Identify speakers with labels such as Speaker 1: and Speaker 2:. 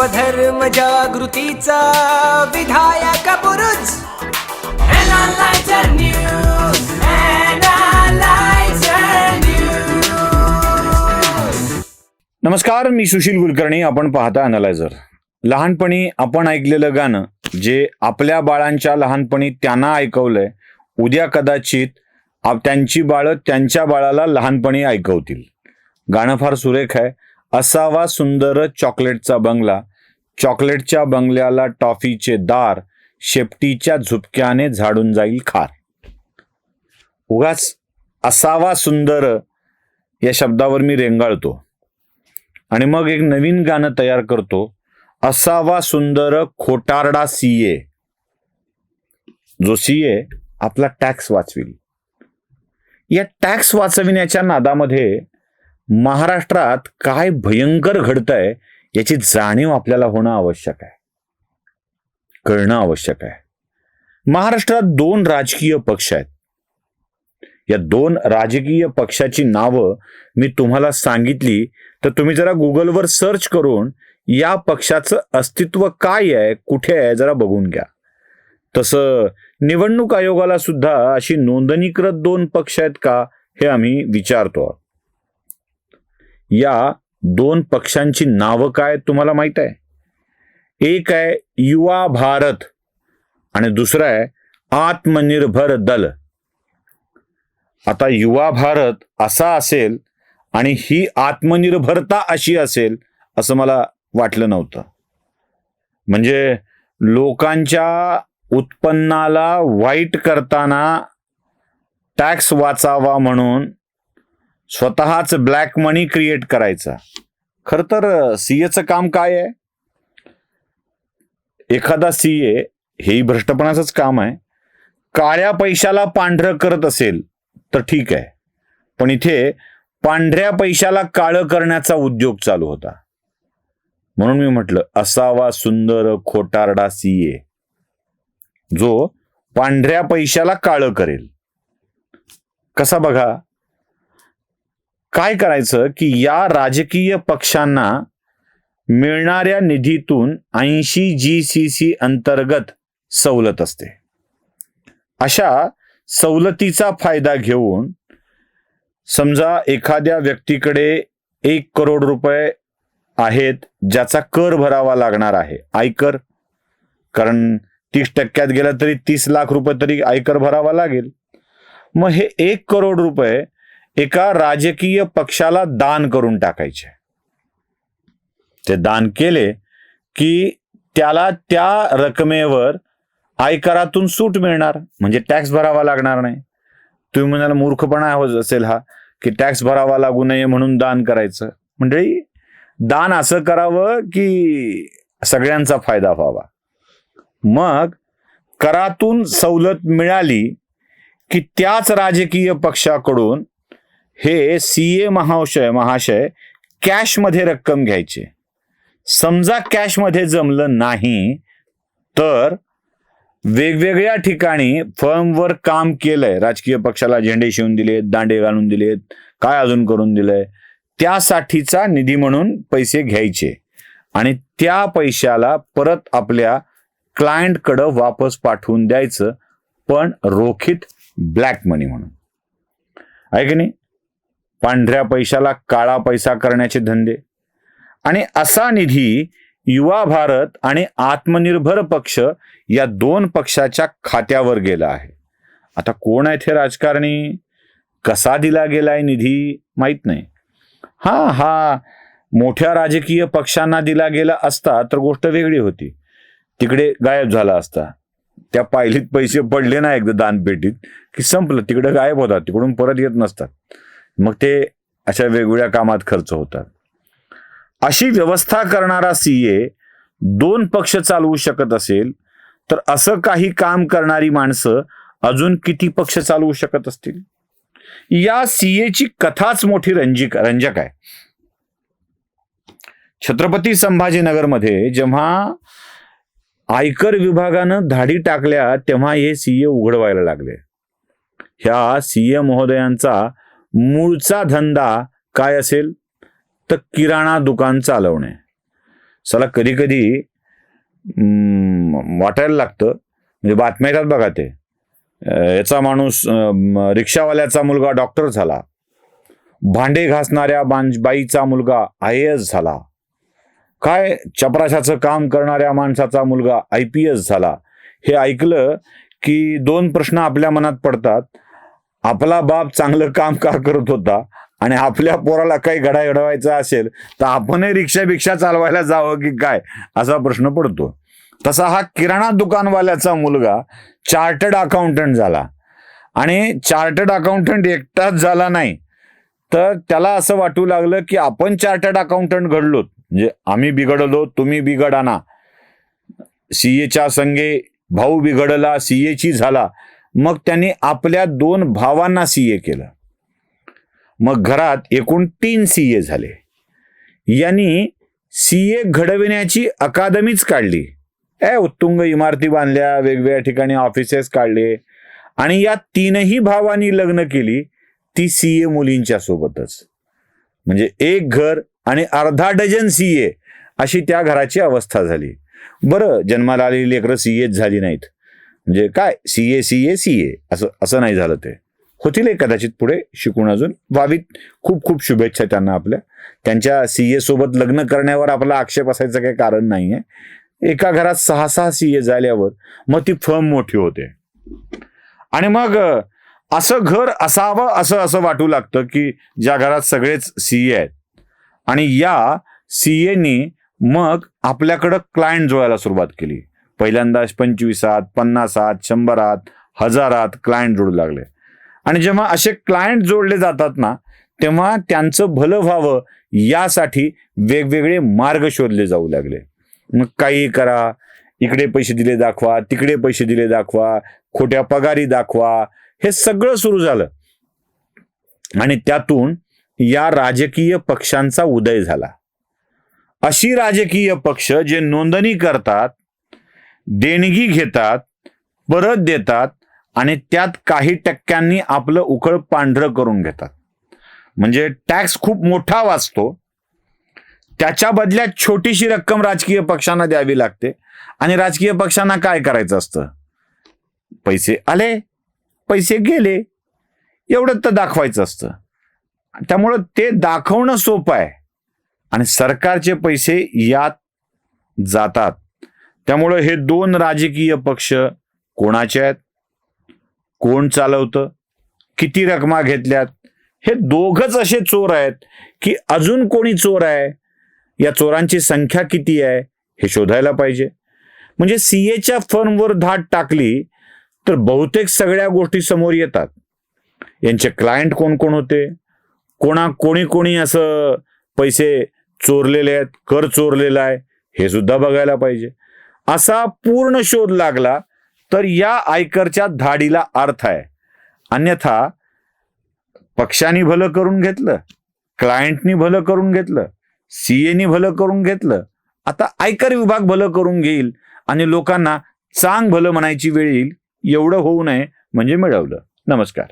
Speaker 1: स्वधर्म जागृतीचा विधायक News.
Speaker 2: नमस्कार मी सुशील कुलकर्णी. आपण पाहता अनालायझर लहानपणी आपण ऐकलेलं गाणं जे आपल्या बाळांच्या लहानपणी त्यांना ऐकवलंय उद्या कदाचित आप- त्यांची बाळं त्यांच्या बाळाला लहानपणी ऐकवतील. गाणं फार सुरेख आहे. असावा सुंदर चॉकलेटचा बंगला चॉकलेटच्या बंगल्याला टॉफीचे दार शेपटीच्या झुपक्याने झाडून जाईल खार. उगाच असावा सुंदर या शब्दावर मी रेंगाळतो. आणि मग एक नवीन गाणं तयार करतो. असावा सुंदर खोटारडा सीए. जो सीए आपला टॅक्स वाचविल. या टॅक्स वाचविण्याच्या नादामध्ये महाराष्ट्रात काय भयंकर घडतंय याची जाणीव आपल्याला होणं आवश्यक आहे. कळणं आवश्यक आहे. महाराष्ट्रात दोन राजकीय पक्ष आहेत. या दोन राजकीय पक्षाची नावं मी तुम्हाला सांगितली तर तुम्ही जरा गुगलवर सर्च करून या पक्षाचं अस्तित्व काय आहे कुठे आहे जरा बघून घ्या. तसं निवडणूक आयोगाला सुद्धा अशी नोंदणीकृत दोन पक्ष आहेत का हे आम्ही विचारतो या दोन पक्षांची नावं काय तुम्हाला माहीत आहे? एक आहे युवा भारत आणि दुसरं आहे आत्मनिर्भर दल. आता युवा भारत असा असेल आणि ही आत्मनिर्भरता अशी असेल असं मला वाटलं नव्हतं. म्हणजे लोकांच्या उत्पन्नाला वाईट करताना टॅक्स वाचावा म्हणून स्वतःच ब्लॅक मनी क्रिएट करायचा. खर तर सीएचं काम काय आहे? एखादा सीए हेही भ्रष्टपणाचंच काम आहे. काळ्या पैशाला पांढरं करत असेल तर ठीक आहे. पण इथे पांढऱ्या पैशाला काळं करण्याचा उद्योग चालू होता. म्हणून मी म्हटलं असावा सुंदर खोटारडा सीए जो पांढऱ्या पैशाला काळं करेल. कसा बघा? काय करायचं की या राजकीय पक्षांना मिळणाऱ्या निधीतून ऐंशी जी सी सी अंतर्गत सवलत असते. अशा सवलतीचा फायदा घेऊन समजा एखाद्या व्यक्तीकडे एक करोड रुपये आहेत ज्याचा कर भरावा लागणार आहे आयकर. कारण तीस टक्क्यात गेला तरी तीस लाख रुपये तरी आयकर भरावा लागेल. मग हे एक करोड रुपये एका राजकीय पक्षाला दान करून टाकायचे. ते दान केले की त्याला त्या रकमेवर आयकरातून सूट मिळणार. म्हणजे टॅक्स भरावा लागणार नाही. तुम्ही म्हणाल मूर्खपणा होत असेल हा की टॅक्स भरावा लागू नये म्हणून दान करायचं. मंडळी दान असं करावं की सगळ्यांचा फायदा व्हावा. मग करातून सवलत मिळाली की त्याच राजकीय पक्षाकडून हे सी ए महाशय महाशय कॅशमध्ये रक्कम घ्यायचे. समजा कॅशमध्ये जमलं नाही तर वेगवेगळ्या ठिकाणी फर्मवर काम केलंय. राजकीय पक्षाला झेंडे शिवून दिलेत दांडे घालून दिलेत काय अजून करून दिलंय? त्यासाठीचा निधी म्हणून पैसे घ्यायचे. आणि त्या पैशाला परत आपल्या क्लायंटकडं वापस पाठवून द्यायचं पण रोखीत ब्लॅक मनी म्हणून. आहे की नाही? पांढऱ्या पैशाला काळा पैसा करण्याचे धंदे. आणि असा निधी युवा भारत आणि आत्मनिर्भर पक्ष या दोन पक्षाच्या खात्यावर गेला आहे. आता कोण आहेत हे राजकारणी? कसा दिला गेलाय निधी? माहीत नाही. हा हा मोठ्या राजकीय पक्षांना दिला गेला असता तर गोष्ट वेगळी होती. तिकडे गायब झाला असता. त्या पायलीत पैसे पडले ना एकदा दानपेटीत की संपलं. तिकडे गायब होतात तिकडून परत येत नसतात. मग ते अशा वेगवेगळ्या कामात खर्च होतात. अशी व्यवस्था करणारा सीए दोन पक्ष चालवू शकत असेल तर असं काही काम करणारी माणसं अजून किती पक्ष चालवू शकत असतील? या सीएची कथाच मोठी रंजिक रंजक आहे. छत्रपती संभाजीनगरमध्ये जेव्हा आयकर विभागानं धाडी टाकल्या तेव्हा हे सीए उघडवायला लागले. ह्या सीए महोदयांचा मूळचा धंदा काय असेल? तर किराणा दुकान चालवणे. चला कधी कधी वाटायला लागतं. म्हणजे बातम्या येतात बघा ते. याचा माणूस रिक्षावाल्याचा मुलगा डॉक्टर झाला. भांडे घासणाऱ्या बांज बाईचा मुलगा आय एस झाला. काय? चपराशाचं काम करणाऱ्या माणसाचा मुलगा आय पी एस झाला. हे ऐकलं की दोन प्रश्न आपल्या मनात पडतात. आपला बाप चांगलं काम का करत होता आणि आपल्या पोराला काही घडा घडवायचा असेल तर आपणही रिक्षा बिक्षा चालवायला जावं की काय असा प्रश्न पडतो. तसा हा किराणा दुकानवाल्याचा मुलगा चार्टर्ड अकाउंटंट झाला. आणि चार्टर्ड अकाउंटंट एकटाच झाला नाही. तर त्याला असं वाटू लागलं की आपण चार्टर्ड अकाउंटंट घडलो म्हणजे आम्ही बिघडलो तुम्ही बिघडाना सीएच्या संगे भाऊ बिघडला सीएची झाला. मग त्यांनी आपल्या दोन भावांना सीए केलं. मग घरात एकूण तीन सीए झाले. यांनी सीए घडविण्याची अकादमीच काढली. ए उत्तुंग इमारती बांधल्या वेगवेगळ्या ठिकाणी ऑफिसेस काढले. आणि या तीनही भावांनी लग्न केली ती सीए मुलींच्या सोबतच. म्हणजे एक घर आणि अर्धा डझन सीए अशी त्या घराची अवस्था झाली. बरं जन्माला आलेली लेकरं सीएच झाली नाहीत. म्हणजे काय? सीए सीए ए असं असं नाही झालं ते. होतील कदाचित पुढे शिकून अजून. व्हावीत खूप खूप शुभेच्छा त्यांना आपल्या. त्यांच्या सीए सोबत लग्न करण्यावर आपला आक्षेप असायचं काही कारण नाही आहे एका घरात सहा सहा सीए झाल्यावर मग ती फर्म मोठी होते. आणि मग असं घर असावं असं असं वाटू लागतं की ज्या घरात सगळेच सीए आहेत. आणि या सीएनी मग आपल्याकडं क्लायंट जोडायला सुरुवात केली. पहिल्यांदा पंचवीसात पन्नासात शंभरात हजारात क्लायंट जोडू लागले. आणि जेव्हा असे क्लायंट जोडले जातात ना तेव्हा त्यांचं भलं व्हावं यासाठी वेगवेगळे मार्ग शोधले जाऊ लागले. मग काही करा इकडे पैसे दिले दाखवा तिकडे पैसे दिले दाखवा खोट्या पगारी दाखवा हे सगळं सुरू झालं. आणि त्यातून या राजकीय पक्षांचा उदय झाला. अशी राजकीय पक्ष जे नोंदणी करतात देणगी घेतात परत देतात आणि त्यात काही टक्क्यांनी आपलं उकळ पांढरं करून घेतात. म्हणजे टॅक्स खूप मोठा वाचतो. त्याच्या बदल्यात छोटीशी रक्कम राजकीय पक्षांना द्यावी लागते. आणि राजकीय पक्षांना काय करायचं असतं? पैसे आले पैसे गेले. एवढं तर दाखवायचं असतं. त्यामुळं ते दाखवणं सोपं आहे. आणि सरकारचे पैसे यात जातात. त्यामुळं हे दोन राजकीय पक्ष कोणाचे आहेत? कोण चालवतं? किती रकमा घेतल्यात? हे दोघच असे चोर आहेत की अजून कोणी चोर आहे? या चोरांची संख्या किती आहे? हे शोधायला पाहिजे. म्हणजे सीएच्या फर्मवर धाड टाकली तर बहुतेक सगळ्या गोष्टी समोर येतात. यांचे क्लायंट कोण कोण होते? कोणा कोणी कोणी असं पैसे चोरलेले आहेत कर चोरलेला आहे हे सुद्धा बघायला पाहिजे. असा पूर्ण शोध लागला तर या आयकरच्या धाडीला अर्थ आहे. अन्यथा पक्षांनी भलं करून घेतलं क्लायंटनी भलं करून घेतलं सीएनी भलं करून घेतलं आता आयकर विभाग भलं करून घेईल आणि लोकांना चांग भलं म्हणायची वेळ येईल एवढं होऊ नये म्हणजे मिळवलं. नमस्कार.